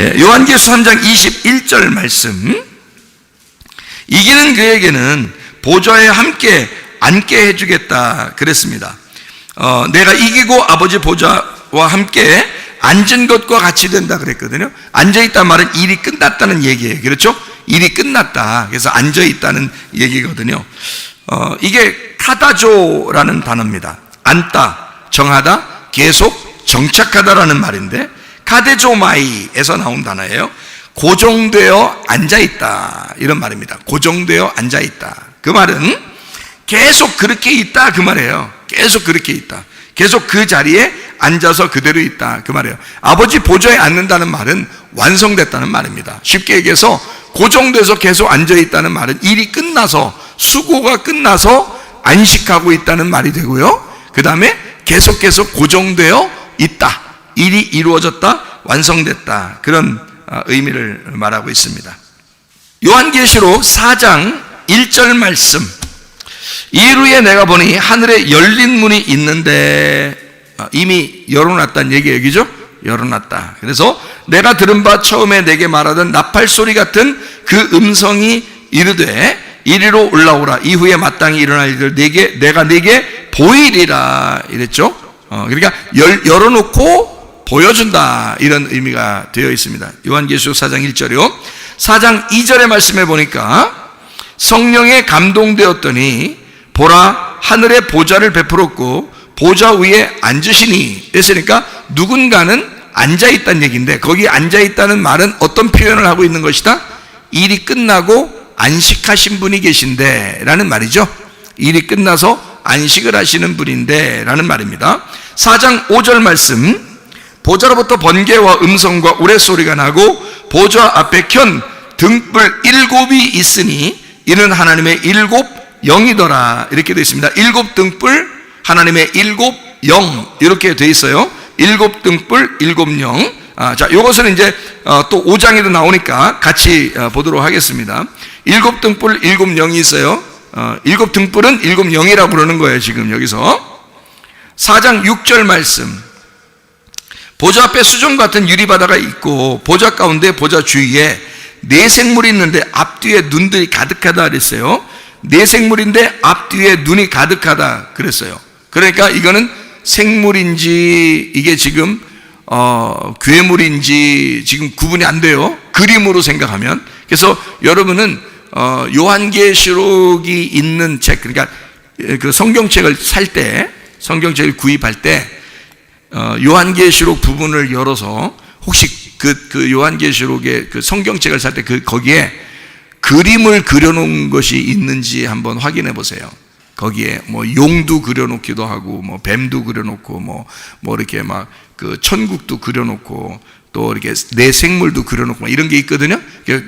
예, 요한계시록 3장 21절 말씀. 이기는 그에게는 보좌에 함께 앉게 해주겠다 그랬습니다. 어, 내가 이기고 아버지 보좌와 함께 앉은 것과 같이 된다 그랬거든요. 앉아 있단 말은 일이 끝났다는 얘기예요. 그렇죠? 일이 끝났다. 그래서 앉아 있다는 얘기거든요. 어, 이게 카다조라는 단어입니다. 앉다, 정하다, 계속 정착하다라는 말인데 카데조마이에서 나온 단어예요. 고정되어 앉아 있다 이런 말입니다. 고정되어 앉아 있다. 그 말은 계속 그렇게 있다 그 말이에요. 계속 그렇게 있다. 계속 그 자리에 앉아서 그대로 있다 그 말이에요. 아버지 보좌에 앉는다는 말은 완성됐다는 말입니다. 쉽게 얘기해서 고정돼서 계속 앉아 있다는 말은 일이 끝나서 수고가 끝나서 안식하고 있다는 말이 되고요. 그 다음에 계속 계속 고정되어 있다. 일이 이루어졌다, 완성됐다. 그런 어, 의미를 말하고 있습니다. 요한계시록 4장 1절 말씀. 이루에 내가 보니 하늘에 열린 문이 있는데 어, 이미 열어놨다는 얘기 얘기죠? 열어놨다. 그래서 내가 들은 바 처음에 내게 말하던 나팔 소리 같은 그 음성이 이르되 이리로 올라오라. 이후에 마땅히 일어날 일들 내게 내가 내게 보이리라 이랬죠. 어, 그러니까 열, 열어놓고 보여준다 이런 의미가 되어 있습니다. 요한계시록 4장 1절이요. 4장 2절의 말씀에 보니까 성령에 감동되었더니 보라 하늘의 보좌를 베풀었고 보좌 위에 앉으시니 했으니까 누군가는 앉아 있다는 얘기인데 거기 앉아 있다는 말은 어떤 표현을 하고 있는 것이다? 일이 끝나고 안식하신 분이 계신데 라는 말이죠. 일이 끝나서 안식을 하시는 분인데 라는 말입니다. 4장 5절 말씀 보좌로부터 번개와 음성과 우레소리가 나고 보좌 앞에 켠 등불 일곱이 있으니 이는 하나님의 일곱 영이더라 이렇게 되어 있습니다. 일곱 등불 하나님의 일곱 영 이렇게 되어 있어요. 일곱 등불 일곱 영. 아, 자, 이것은 이제 어, 또 5장에도 나오니까 같이 어, 보도록 하겠습니다. 일곱 등불 일곱 영이 있어요. 어, 일곱 등불은 일곱 영이라고 부르는 거예요. 지금 여기서 4장 6절 말씀. 보좌 앞에 수정 같은 유리바다가 있고 보좌 가운데 보좌 주위에 네 생물이 있는데 앞뒤에 눈들이 가득하다 그랬어요. 네 생물인데 앞뒤에 눈이 가득하다 그랬어요. 그러니까 이거는 생물인지 이게 지금 어, 괴물인지 지금 구분이 안 돼요. 그림으로 생각하면. 그래서 여러분은 어, 요한계시록이 있는 책, 그러니까 그 성경책을 살 때, 성경책을 구입할 때 어, 요한계시록 부분을 열어서 혹시 그, 그 요한계시록의 그 성경책을 살 때 그 거기에 그림을 그려놓은 것이 있는지 한번 확인해 보세요. 거기에 뭐 용도 그려놓기도 하고 뭐 뱀도 그려놓고 뭐뭐 이렇게 막 그 천국도 그려놓고 또 이렇게 내 생물도 그려놓고 이런 게 있거든요.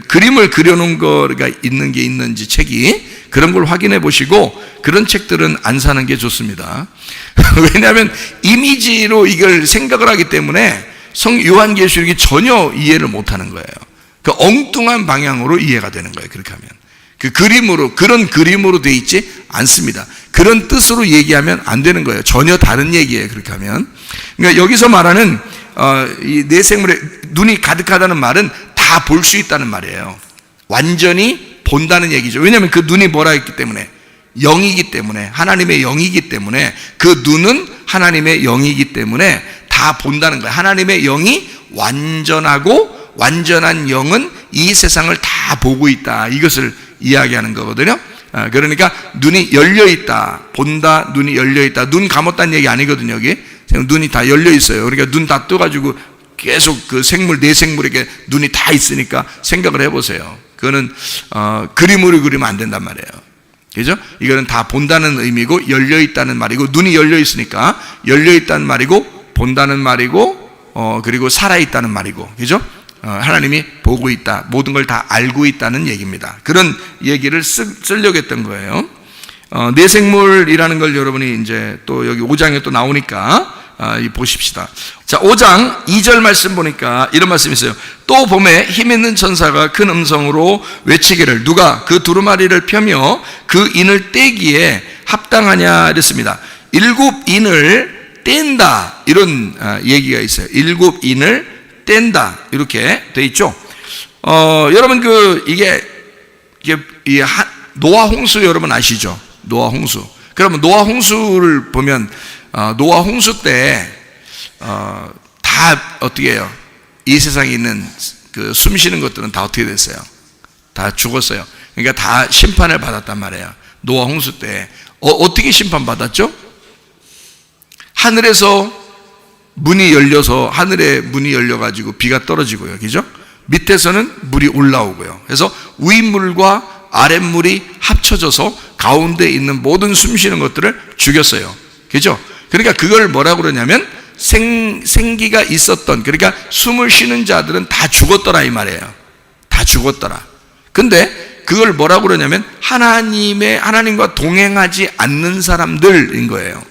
그림을 그려놓은 거가 있는 게 있는지 책이 그런 걸 확인해 보시고 그런 책들은 안 사는 게 좋습니다. 왜냐하면 이미지로 이걸 생각을 하기 때문에 성 요한계시록이 전혀 이해를 못하는 거예요. 그 엉뚱한 방향으로 이해가 되는 거예요. 그렇게 하면 그 그림으로 그런 그림으로 돼 있지 않습니다. 그런 뜻으로 얘기하면 안 되는 거예요. 전혀 다른 얘기예요. 그렇게 하면 그러니까 여기서 말하는 어, 이 내 생물의 눈이 가득하다는 말은 다 볼 수 있다는 말이에요. 완전히 본다는 얘기죠. 왜냐하면 그 눈이 뭐라 했기 때문에 영이기 때문에 하나님의 영이기 때문에 그 눈은 하나님의 영이기 때문에 다 본다는 거예요. 하나님의 영이 완전하고 완전한 영은 이 세상을 다 보고 있다. 이것을 이야기하는 거거든요. 아, 그러니까 눈이 열려 있다. 본다. 눈이 열려 있다. 눈 감았다는 얘기 아니거든요. 여기 눈이 다 열려 있어요. 그러니까 눈 다 떠가지고 계속 그 생물 내 생물에게 눈이 다 있으니까 생각을 해보세요. 그거는 어, 그림으로 그리면 안 된단 말이에요. 그죠? 이거는 다 본다는 의미고 열려 있다는 말이고 눈이 열려 있으니까 열려 있다는 말이고 본다는 말이고 어, 그리고 살아 있다는 말이고 그죠? 어, 하나님이 보고 있다. 모든 걸 다 알고 있다는 얘기입니다. 그런 얘기를 쓰, 쓰려고 했던 거예요. 어, 내생물이라는 걸 여러분이 이제 또 여기 5장에 또 나오니까 아, 보십시다. 자, 5장 2절 말씀 보니까 이런 말씀이 있어요. 또 봄에 힘 있는 천사가 큰 음성으로 외치기를 누가 그 두루마리를 펴며 그 인을 떼기에 합당하냐 이랬습니다. 일곱 인을 뗀다 이런 아, 얘기가 있어요. 일곱 인을 뗀다 이렇게 돼 있죠. 어, 여러분 그 이게 이게 이 하- 노아 홍수 여러분 아시죠? 노아 홍수. 그러면 노아 홍수를 보면 어, 노아 홍수 때 어, 다 어떻게 해요? 이 세상에 있는 그 숨 쉬는 것들은 다 어떻게 됐어요? 다 죽었어요. 그러니까 다 심판을 받았단 말이에요. 노아 홍수 때 어, 어떻게 심판 받았죠? 하늘에서 문이 열려서 하늘에 문이 열려 가지고 비가 떨어지고요. 그죠? 밑에서는 물이 올라오고요. 그래서 위물과 아랫물이 합쳐져서 가운데 있는 모든 숨쉬는 것들을 죽였어요. 그죠? 그러니까 그걸 뭐라고 그러냐면 생, 생기가 있었던 그러니까 숨을 쉬는 자들은 다 죽었더라 이 말이에요. 다 죽었더라. 근데 그걸 뭐라고 그러냐면 하나님의 하나님과 동행하지 않는 사람들인 거예요.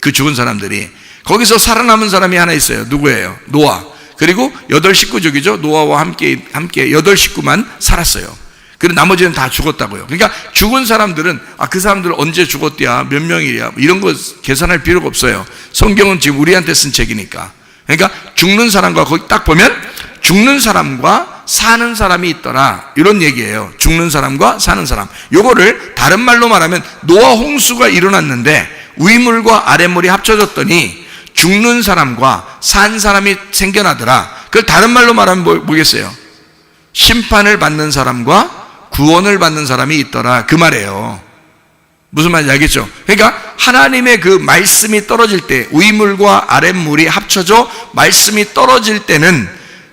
그 죽은 사람들이 거기서 살아남은 사람이 하나 있어요. 누구예요? 노아. 그리고 여덟 식구족이죠. 노아와 함께 함께 여덟 식구만 살았어요. 그리고 나머지는 다 죽었다고요. 그러니까 죽은 사람들은 아 그 사람들 언제 죽었대야 몇 명이야 뭐 이런 거 계산할 필요가 없어요. 성경은 지금 우리한테 쓴 책이니까. 그러니까 죽는 사람과 거기 딱 보면 죽는 사람과 사는 사람이 있더라 이런 얘기예요. 죽는 사람과 사는 사람. 요거를 다른 말로 말하면 노아 홍수가 일어났는데 위물과 아랫물이 합쳐졌더니 죽는 사람과 산 사람이 생겨나더라. 그걸 다른 말로 말하면 뭐, 뭐겠어요? 심판을 받는 사람과 구원을 받는 사람이 있더라. 그 말이에요. 무슨 말인지 알겠죠? 그러니까 하나님의 그 말씀이 떨어질 때 위물과 아랫물이 합쳐져 말씀이 떨어질 때는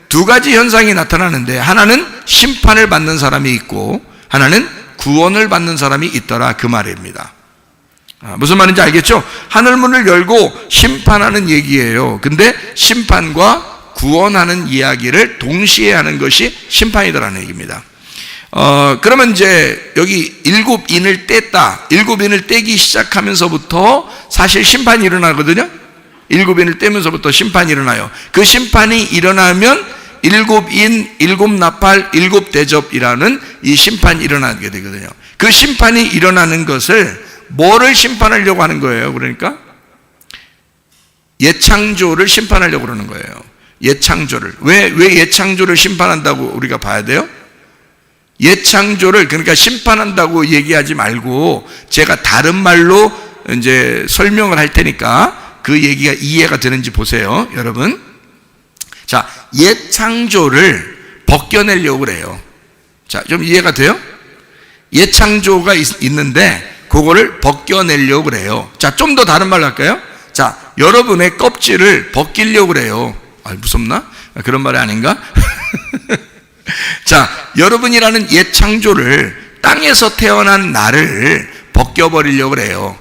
두 가지 현상이 나타나는데 하나는 심판을 받는 사람이 있고 하나는 구원을 받는 사람이 있더라 그 말입니다. 아, 무슨 말인지 알겠죠? 하늘문을 열고 심판하는 얘기예요. 근데 심판과 구원하는 이야기를 동시에 하는 것이 심판이더라는 얘기입니다. 어, 그러면 이제 여기 일곱 인을 뗐다. 일곱 인을 떼기 시작하면서부터 사실 심판이 일어나거든요. 일곱 인을 떼면서부터 심판이 일어나요. 그 심판이 일어나면 일곱 인, 일곱 나팔, 일곱 대접이라는 이 심판이 일어나게 되거든요. 그 심판이 일어나는 것을 뭐를 심판하려고 하는 거예요? 그러니까 예창조를 심판하려고 그러는 거예요. 예창조를. 왜, 왜 예창조를 심판한다고 우리가 봐야 돼요? 예창조를 그러니까 심판한다고 얘기하지 말고 제가 다른 말로 이제 설명을 할 테니까 그 얘기가 이해가 되는지 보세요, 여러분. 자, 예창조를 벗겨내려고 그래요. 자, 좀 이해가 돼요? 예창조가 있, 있는데 그거를 벗겨내려고 그래요. 자, 좀 더 다른 말로 할까요? 자, 여러분의 껍질을 벗기려고 그래요. 아, 무섭나? 그런 말이 아닌가? 자, 여러분이라는 옛 창조를 땅에서 태어난 나를 벗겨버리려고 그래요.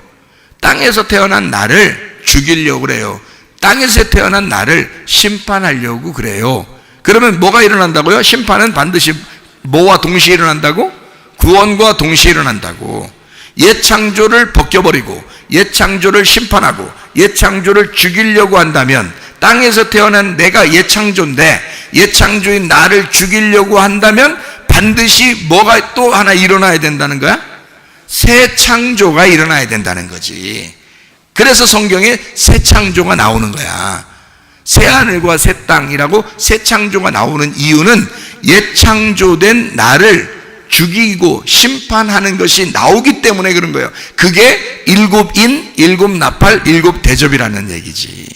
땅에서 태어난 나를 죽이려고 그래요. 땅에서 태어난 나를 심판하려고 그래요. 그러면 뭐가 일어난다고요? 심판은 반드시 뭐와 동시에 일어난다고? 구원과 동시에 일어난다고. 옛 창조를 벗겨버리고 옛 창조를 심판하고 옛 창조를 죽이려고 한다면 땅에서 태어난 내가 옛 창조인데 옛 창조인 나를 죽이려고 한다면 반드시 뭐가 또 하나 일어나야 된다는 거야? 새 창조가 일어나야 된다는 거지. 그래서 성경에 새 창조가 나오는 거야. 새 하늘과 새 땅이라고 새 창조가 나오는 이유는 옛 창조된 나를 죽이고 심판하는 것이 나오기 때문에 그런 거예요. 그게 일곱 인, 일곱 나팔, 일곱 대접이라는 얘기지.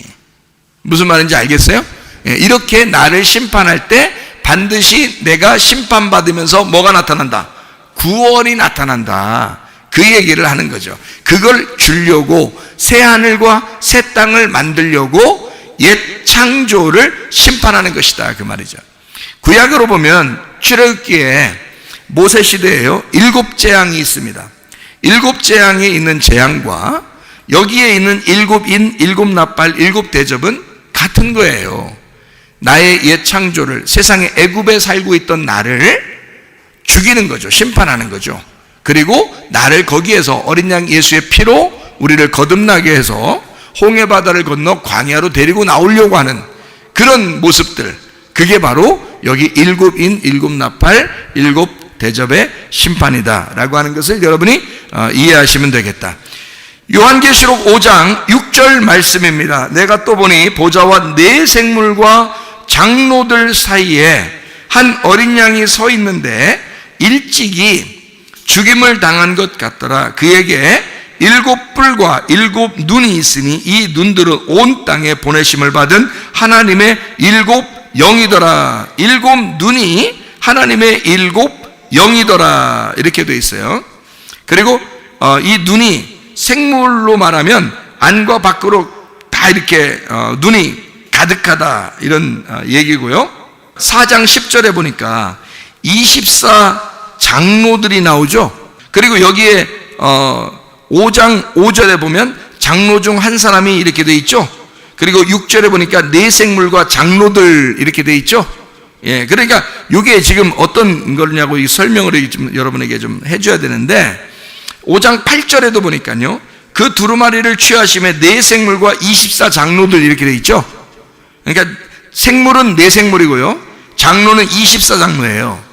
무슨 말인지 알겠어요? 예, 이렇게 나를 심판할 때 반드시 내가 심판받으면서 뭐가 나타난다? 구원이 나타난다. 그 얘기를 하는 거죠. 그걸 주려고 새 하늘과 새 땅을 만들려고 옛 창조를 심판하는 것이다. 그 말이죠. 구약으로 보면 출애굽기에 모세 시대에요. 일곱 재앙이 있습니다. 일곱 재앙에 있는 재앙과 여기에 있는 일곱 인, 일곱 나팔, 일곱 대접은 같은 거예요. 나의 옛 창조를 세상에 애굽에 살고 있던 나를 죽이는 거죠. 심판하는 거죠. 그리고 나를 거기에서 어린 양 예수의 피로 우리를 거듭나게 해서 홍해 바다를 건너 광야로 데리고 나오려고 하는 그런 모습들. 그게 바로 여기 일곱 인, 일곱 나팔, 일곱 대접의 심판이다라고 하는 것을 여러분이 어, 이해하시면 되겠다. 요한계시록 5장 6절 말씀입니다. 내가 또 보니 보좌와 네 생물과 장로들 사이에 한 어린 양이 서 있는데 일찍이 죽임을 당한 것 같더라. 그에게 일곱 뿔과 일곱 눈이 있으니 이 눈들은 온 땅에 보내심을 받은 하나님의 일곱 영이더라. 일곱 눈이 하나님의 일곱 영이더라. 이렇게 돼 있어요. 그리고 어, 이 눈이 생물로 말하면 안과 밖으로 다 이렇게 어, 눈이 가득하다 이런 어, 얘기고요. 4장 10절에 보니까 24 장로들이 나오죠. 그리고 여기에 어, 5장 5절에 보면 장로 중 한 사람이 이렇게 돼 있죠. 그리고 6절에 보니까 네 생물과 장로들 이렇게 돼 있죠. 예, 그러니까 이게 지금 어떤 거냐고 이 설명을 좀 여러분에게 좀 해줘야 되는데 5장 8절에도 보니까요. 그 두루마리를 취하심에 네 생물과 24 장로들 이렇게 돼 있죠. 그러니까 생물은 네 생물이고요. 장로는 24 장로예요.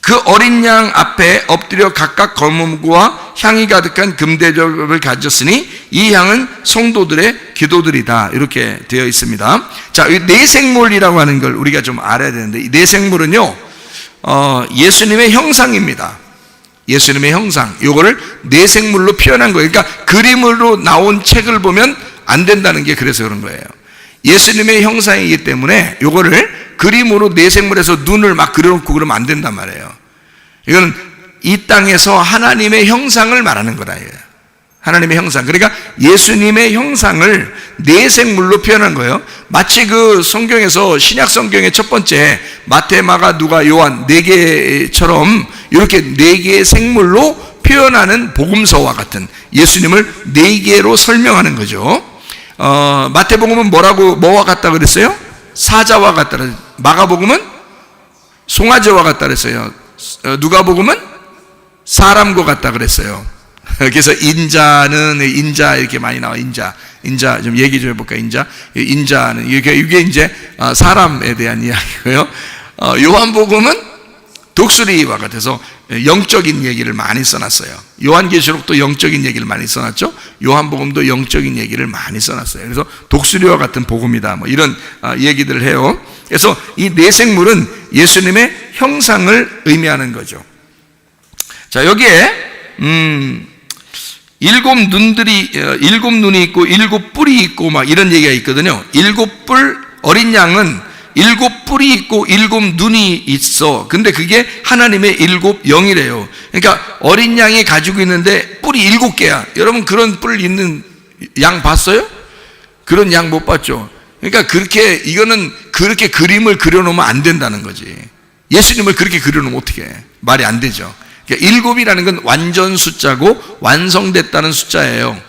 그 어린 양 앞에 엎드려 각각 검음과 향이 가득한 금대접을 가졌으니 이 향은 성도들의 기도들이다. 이렇게 되어 있습니다. 자, 이 내생물이라고 하는 걸 우리가 좀 알아야 되는데, 이 내생물은요, 어, 예수님의 형상입니다. 예수님의 형상. 요거를 내생물로 표현한 거예요. 그러니까 그림으로 나온 책을 보면 안 된다는 게 그래서 그런 거예요. 예수님의 형상이기 때문에 요거를 그림으로 내생물에서 눈을 막 그려놓고 그러면 안 된단 말이에요. 이건 이 땅에서 하나님의 형상을 말하는 거다. 하나님의 형상. 그러니까 예수님의 형상을 내생물로 표현한 거예요. 마치 그 성경에서 신약 성경의 첫 번째 마태, 마가, 누가, 요한 네 개처럼 이렇게 네 개의 생물로 표현하는 복음서와 같은 예수님을 네 개로 설명하는 거죠. 어, 마태복음은 뭐라고 뭐와 같다 그랬어요? 사자와 같다. 그랬어요. 마가복음은 송아지와 같다 그랬어요. 어, 누가복음은 사람과 같다 그랬어요. 그래서 인자는 인자 이렇게 많이 나와 인자 인자 좀 얘기 좀 해볼까 인자 인자는 이게 이게 이제 어, 사람에 대한 이야기고요. 어, 요한복음은 독수리와 같아서 영적인 얘기를 많이 써놨어요. 요한계시록도 영적인 얘기를 많이 써놨죠. 요한복음도 영적인 얘기를 많이 써놨어요. 그래서 독수리와 같은 복음이다. 뭐 이런 아, 얘기들을 해요. 그래서 이 내생물은 예수님의 형상을 의미하는 거죠. 자 여기에 음, 일곱 눈들이 어, 일곱 눈이 있고 일곱 뿔이 있고 막 이런 얘기가 있거든요. 일곱 뿔 어린 양은 일곱 뿔이 있고 일곱 눈이 있어. 근데 그게 하나님의 일곱 영이래요. 그러니까 어린 양이 가지고 있는데 뿔이 일곱 개야. 여러분 그런 뿔 있는 양 봤어요? 그런 양 못 봤죠. 그러니까 그렇게 이거는 그렇게 그림을 그려놓으면 안 된다는 거지. 예수님을 그렇게 그려놓으면 어떻게 해? 말이 안 되죠. 그러니까 일곱이라는 건 완전 숫자고 완성됐다는 숫자예요.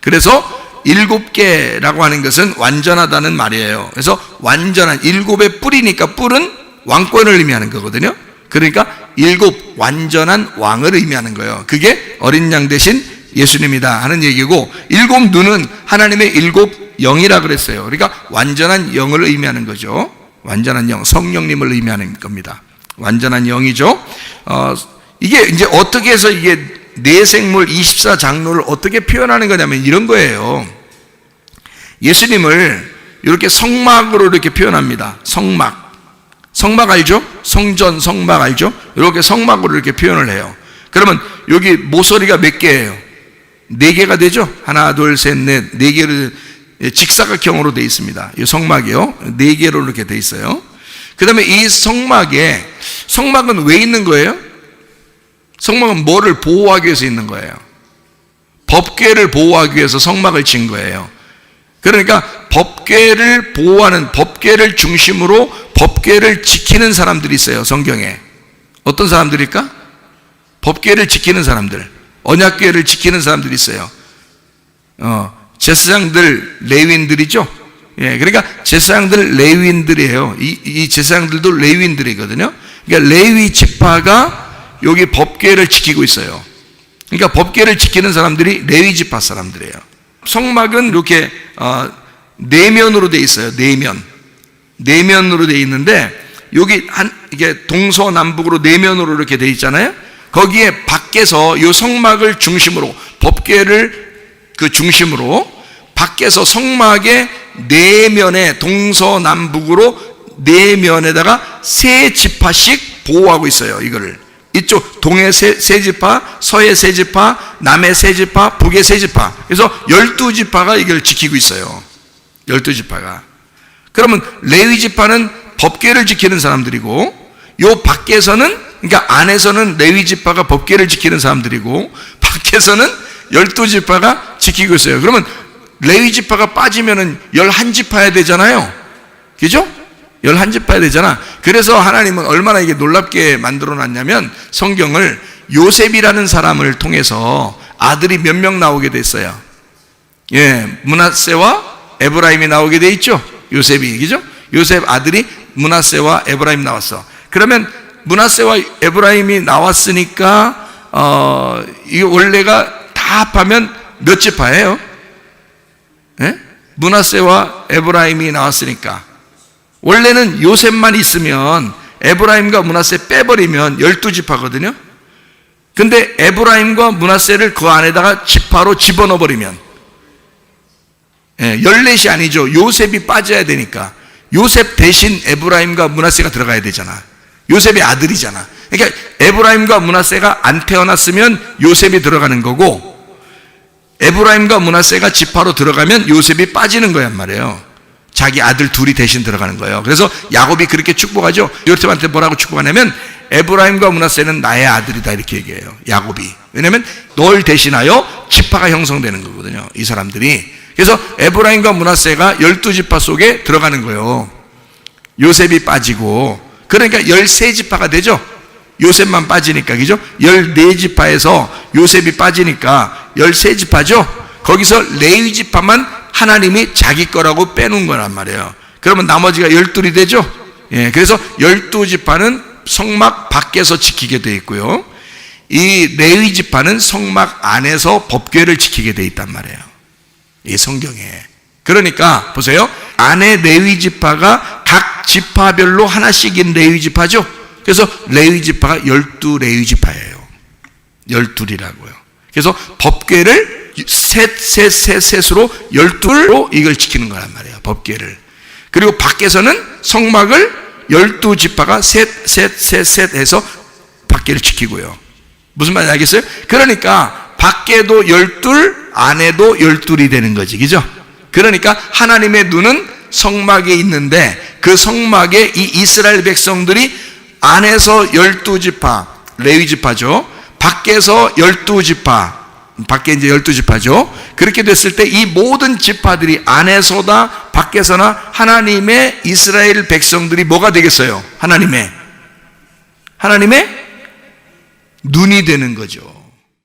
그래서 일곱 개라고 하는 것은 완전하다는 말이에요. 그래서 완전한 일곱의 뿔이니까 뿔은 왕권을 의미하는 거거든요. 그러니까 일곱 완전한 왕을 의미하는 거예요. 그게 어린 양 대신 예수님이다 하는 얘기고 일곱 눈은 하나님의 일곱 영이라 그랬어요. 그러니까 완전한 영을 의미하는 거죠. 완전한 영, 성령님을 의미하는 겁니다. 완전한 영이죠. 어, 이게 이제 어떻게 해서 이게 내생물 24장로를 어떻게 표현하는 거냐면 이런 거예요. 예수님을 이렇게 성막으로 이렇게 표현합니다. 성막. 성막 알죠? 성전, 성막 알죠? 이렇게 성막으로 이렇게 표현을 해요. 그러면 여기 모서리가 몇 개예요? 네 개가 되죠? 하나, 둘, 셋, 넷, 네 개를 직사각형으로 되어 있습니다. 이 성막이요. 네 개로 이렇게 되어 있어요. 그 다음에 이 성막에, 성막은 왜 있는 거예요? 성막은 뭐를 보호하기 위해서 있는 거예요? 법궤를 보호하기 위해서 성막을 친 거예요. 그러니까 법궤를 보호하는 법궤를 중심으로 법궤를 지키는 사람들이 있어요. 성경에. 어떤 사람들일까? 법궤를 지키는 사람들. 언약궤를 지키는 사람들이 있어요. 어, 제사장들 레위인들이죠. 예, 그러니까 제사장들 레위인들이에요. 이, 이 제사장들도 레위인들이거든요. 그러니까 레위 지파가 여기 법궤를 지키고 있어요. 그러니까 법궤를 지키는 사람들이 레위 지파 사람들이에요. 성막은 이렇게 어, 내면으로 돼 있어요. 내면. 내면으로 돼 있는데 여기 한 이게 동서남북으로 내면으로 이렇게 돼 있잖아요. 거기에 밖에서 이 성막을 중심으로 법궤를 그 중심으로 밖에서 성막의 내면에 동서남북으로 네 면에다가 세 지파씩 보호하고 있어요. 이거를 이쪽 동해 세, 세 지파, 서해 세 지파, 남해 세 지파, 북해 세 지파. 그래서 열두 지파가 이걸 지키고 있어요. 열두 지파가. 그러면 레위 지파는 법궤를 지키는 사람들이고 요 밖에서는 그러니까 안에서는 레위 지파가 법궤를 지키는 사람들이고 밖에서는 열두 지파가 지키고 있어요. 그러면 레위 지파가 빠지면은 열한 지파야 되잖아요. 그죠? 열한 지파야 되잖아. 그래서 하나님은 얼마나 이게 놀랍게 만들어 놨냐면 성경을 요셉이라는 사람을 통해서 아들이 몇 명 나오게 됐어요. 예, 문하세와 에브라임이 나오게 돼 있죠. 요셉이 그죠? 요셉 아들이 문하세와 에브라임 나왔어. 그러면 문하세와 에브라임이 나왔으니까 어, 이 원래가 다 합하면 몇 지파예요? 예? 문하세와 에브라임이 나왔으니까 원래는 요셉만 있으면 에브라임과 문하세 빼버리면 열두 지파거든요. 근데 에브라임과 문하세를 그 안에다가 지파로 집어넣어 버리면 예, 열넷이 아니죠. 요셉이 빠져야 되니까 요셉 대신 에브라임과 문하세가 들어가야 되잖아. 요셉의 아들이잖아. 그러니까 에브라임과 문하세가 안 태어났으면 요셉이 들어가는 거고 에브라임과 문하세가 지파로 들어가면 요셉이 빠지는 거란 말이에요. 자기 아들 둘이 대신 들어가는 거예요. 그래서 야곱이 그렇게 축복하죠. 요셉한테 뭐라고 축복하냐면 에브라임과 문하세는 나의 아들이다 이렇게 얘기해요. 야곱이. 왜냐하면 널 대신하여 지파가 형성되는 거거든요. 이 사람들이. 그래서 에브라임과 문하세가 열두 지파 속에 들어가는 거예요. 요셉이 빠지고 그러니까 열세 지파가 되죠. 요셉만 빠지니까 그죠? 열네 지파에서 요셉이 빠지니까 열세 지파죠. 거기서 레위 지파만 하나님이 자기 거라고 빼놓은 거란 말이에요. 그러면 나머지가 열둘이 되죠. 예, 그래서 열두 지파는 성막 밖에서 지키게 돼 있고요. 이 레위 지파는 성막 안에서 법궤를 지키게 돼 있단 말이에요. 이 성경에. 그러니까 보세요. 안에 레위 지파가 각 지파별로 하나씩인 레위 지파죠. 그래서 레위 지파가 열두 레위 지파예요. 열둘이라고요. 그래서 법궤를 셋, 셋, 셋, 셋으로 열둘로 이걸 지키는 거란 말이에요. 법궤를. 그리고 밖에서는 성막을 열두 지파가 셋, 셋, 셋, 셋 해서 밖에를 지키고요. 무슨 말인지 알겠어요? 그러니까 밖에도 열둘, 안에도 열둘이 되는 거지. 그죠? 그러니까 하나님의 눈은 성막에 있는데 그 성막에 이 이스라엘 백성들이 안에서 열두 지파, 레위 지파죠. 밖에서 열두 지파, 밖에 이제 열두 지파죠. 그렇게 됐을 때 이 모든 지파들이 안에서다 밖에서나 하나님의 이스라엘 백성들이 뭐가 되겠어요? 하나님의 하나님의 눈이 되는 거죠.